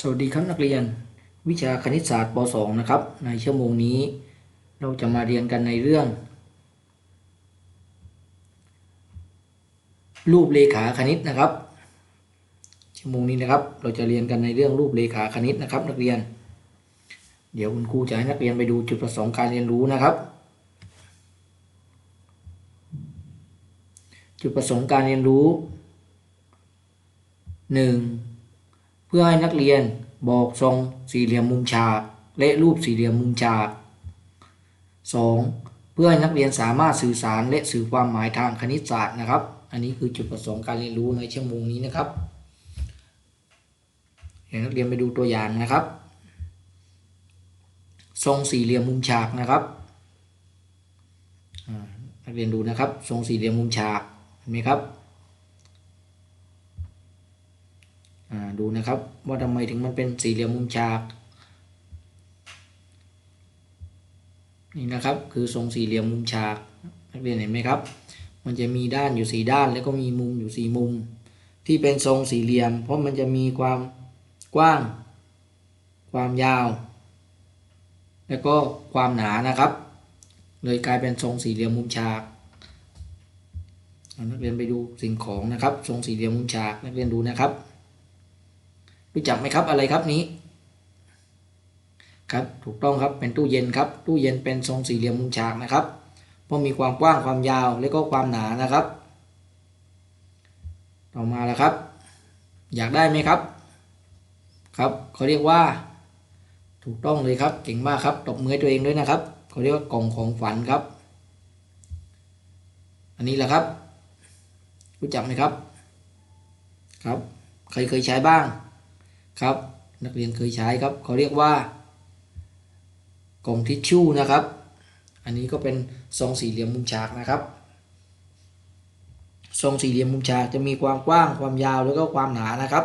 สวัสดีครับนักเรียน วิชาคณิตศาสตร์ป .2 นะครับ ในชั่วโมงนี้ เราจะมาเรียนกันในเรื่อง รูปเลขาคณิตนะครับ ชั่วโมงนี้นะครับ เราจะเรียนกันในเรื่องรูปเลขาคณิตนะครับ นักเรียน เดี๋ยวคุณครูจะให้นักเรียนไปดูจุดประสงค์การเรียนรู้นะครับ จุดประสงค์การเรียนรู้ 1. เพื่อให้นักเรียนบอกทรงสี่เหลี่ยมมุมฉากและรูปสี่เหลี่ยมมุมฉาก 2. เพื่อให้นักเรียนสามารถสื่อสารและสื่อความหมายทางคณิตศาสตร์นะครับ อันนี้คือจุดประสงค์การเรียนรู้ในชั่วโมงนี้นะครับเดี๋ยวนักเรียนไปดูตัวอย่างนะครับ ทรงสี่เหลี่ยมมุมฉากนะครับนักเรียนดูนะครับ ทรงสี่เหลี่ยมมุมฉากเห็นไหมครับ อ่า ดูนะครับ ว่าทำไมถึงมันเป็นสี่เหลี่ยมมุมฉาก นี่นะครับคือทรงสี่เหลี่ยมมุมฉากนักเรียนเห็นไหมครับ มันจะมีด้านอยู่สี่ด้าน แล้วก็มีมุมอยู่สี่มุม ที่เป็นทรงสี่เหลี่ยม เพราะมันจะมีความกว้าง ความยาว แล้วก็ความหนานะครับ เลยกลายเป็นทรงสี่เหลี่ยมมุมฉากนักเรียนไปดูสิ่งของนะครับ ทรงสี่เหลี่ยมมุมฉากนักเรียนดูนะครับ รู้จักไหมครับอะไรครับนี้ ครับถูกต้องครับเป็นตู้เย็นครับ ตู้เย็นเป็นทรงสี่เหลี่ยมมุมฉากนะครับ เพราะมีความกว้างความยาวและก็ความหนานะครับ ต่อมาแล้วครับ อยากได้ไหมครับ ครับเขาเรียกว่า ถูกต้องเลยครับเก่งมากครับตบมือตัวเองด้วยนะครับเขาเรียกว่ากล่องของฝันครับ อันนี้แหละครับ รู้จักไหมครับ ครับ ใครเคยใช้บ้าง ครับ นักเรียนเคยใช้ครับเขาเรียกว่ากล่องทิชชู่นะครับ อันนี้ก็เป็นทรงสี่เหลี่ยมมุมฉากนะครับทรงสี่เหลี่ยมมุมฉากจะมีความกว้างความยาวแล้วก็ความหนานะครับ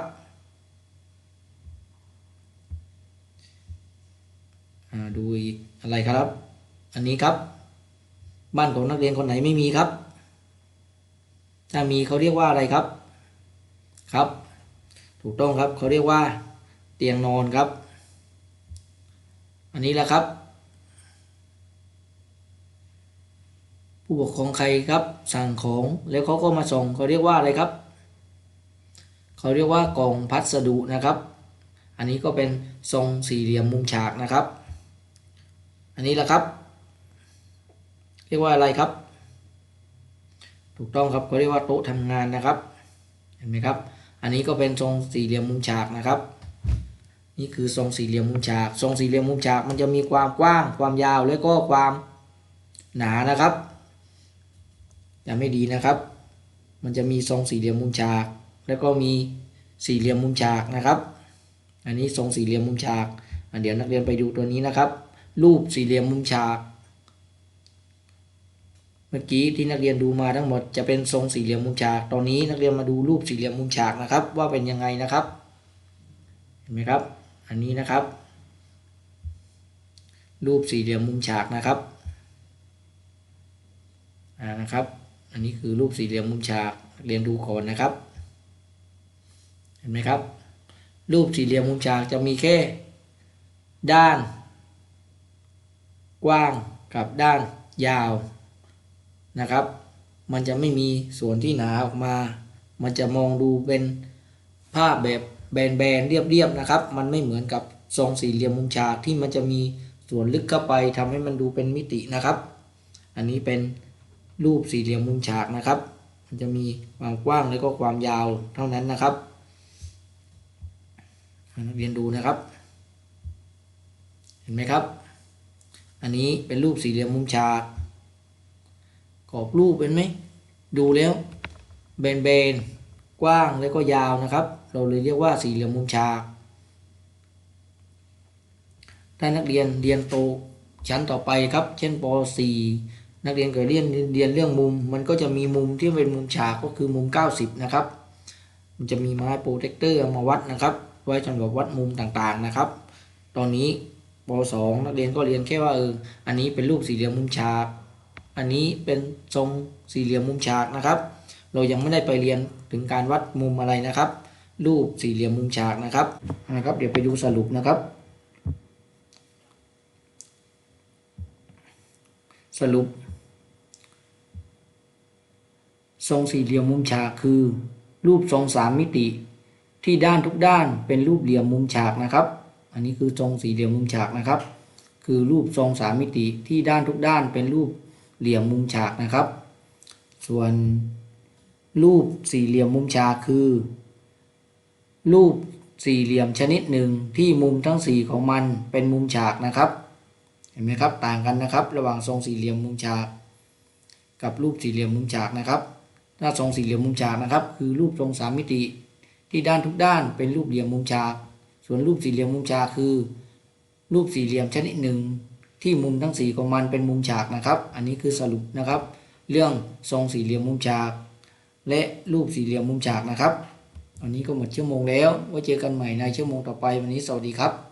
ดูอะไรครับ อันนี้ครับ บ้านของนักเรียนคนไหนไม่มีครับ ถ้ามีเขาเรียกว่าอะไรครับ ครับ ถูกต้องครับเขาเรียกว่าเตียงนอนครับ อันนี้แหละครับ ผู้ปกครองใครครับสั่งของแล้วเขาก็มาส่งเขาเรียกว่าอะไรครับเขาเรียกว่ากล่องพัสดุนะครับ อันนี้ก็เป็นทรงสี่เหลี่ยมมุมฉากนะครับ อันนี้แหละครับ เรียกว่าอะไรครับ ถูกต้องครับเขาเรียกว่าโต๊ะทำงานนะครับ เห็นไหมครับ อันนี้ก็เป็นทรงสี่เหลี่ยมมุมฉากนะครับ นี่คือทรงสี่เหลี่ยมมุมฉาก ทรงสี่เหลี่ยมมุมฉากมันจะมีความกว้าง ความยาวและก็ความหนานะครับจะไม่ดีนะครับ มันจะมีทรงสี่เหลี่ยมมุมฉาก แล้วก็มีสี่เหลี่ยมมุมฉากนะครับ อันนี้ทรงสี่เหลี่ยมมุมฉากอะเดี๋ยวนักเรียนไปดูตัวนี้นะครับ รูปสี่เหลี่ยมมุมฉาก เมื่อกี้ที่นักเรียนดูมาทั้งหมดจะเป็นทรงสี่เหลี่ยมมุมฉาก ตอนนี้นักเรียนมาดูรูปสี่เหลี่ยมมุมฉากนะครับ ว่าเป็นยังไงนะครับ เห็นไหมครับ อันนี้นะครับ รูปสี่เหลี่ยมมุมฉากนะครับอ่านะครับ อันนี้คือรูปสี่เหลี่ยมมุมฉากนักเรียนดูก่อนนะครับ เห็นไหมครับ รูปสี่เหลี่ยมมุมฉากจะมีแค่ ด้าน กว้างกับด้านยาว นะครับ มันจะไม่มีส่วนที่หนาออกมา มันจะมองดูเป็นภาพแบบแบนๆเรียบๆนะครับ มันไม่เหมือนกับทรงสี่เหลี่ยมมุมฉากที่มันจะมีส่วนลึกเข้าไปทำให้มันดูเป็นมิตินะครับ อันนี้เป็นรูปสี่เหลี่ยมมุมฉากนะครับ มันจะมีความกว้างและก็ความยาวเท่านั้นนะครับนักเรียนดูนะครับ เห็นไหมครับ อันนี้เป็นรูปสี่เหลี่ยมมุมฉาก กรอบรูปเป็นไหมดูแล้วเบนเบนๆกว้างแล้วก็ยาวนะครับ เราเลยเรียกว่าสี่เหลี่ยมมุมฉากถ้านักเรียนเรียนโตชั้นต่อไปครับ เช่นป .4 นักเรียนเกิดเรียนเรียนเรื่องมุม มันก็จะมีมุมที่เป็นมุมฉากก็คือมุม 90 นะครับ มันจะมีไม้โปรเทคเตอร์มาวัดนะครับ ไว้สำหรับวัดมุมต่างๆนะครับ ตอนนี้ป .2 นักเรียนก็เรียนแค่ว่าเอออันนี้เป็นรูปสี่เหลี่ยมมุมฉาก อันนี้เป็นทรงสี่เหลี่ยมมุมฉากนะครับ เรายังไม่ได้ไปเรียนถึงการวัดมุมอะไรนะครับ รูปสี่เหลี่ยมมุมฉากนะครับนะครับ เดี๋ยวไปดูสรุปนะครับ สรุป ทรงสี่เหลี่ยมมุมฉากคือ รูปทรงสามมิติ ที่ด้านทุกด้านเป็นรูปเหลี่ยมมุมฉากนะครับ อันนี้คือทรงสี่เหลี่ยมมุมฉากนะครับ คือรูปทรงสามมิติที่ด้านทุกด้านเป็นรูป เหลี่ยมมุมฉากนะครับ ส่วนรูปสี่เหลี่ยมมุมฉากคือ รูปสี่เหลี่ยมชนิดหนึ่งที่มุมทั้งสี่ของมันเป็นมุมฉากนะครับ เห็นไหมครับต่างกันนะครับ ระหว่างทรงสี่เหลี่ยมมุมฉาก กับรูปสี่เหลี่ยมมุมฉากนะครับถ้าทรงสี่เหลี่ยมมุมฉากนะครับ คือรูปทรงสามมิติ ที่ด้านทุกด้านเป็นรูปเหลี่ยมมุมฉาก ส่วนรูปสี่เหลี่ยมมุมฉากคือ รูปสี่เหลี่ยมชนิดหนึ่ง ที่มุมทั้งสี่ของมันเป็นมุมฉากนะครับ อันนี้คือสรุปนะครับ เรื่องทรงสี่เหลี่ยมมุมฉาก และรูปสี่เหลี่ยมมุมฉากนะครับวันนี้ก็หมดชั่วโมงแล้วไว้เจอกันใหม่ในชั่วโมงต่อไปวันนี้สวัสดีครับ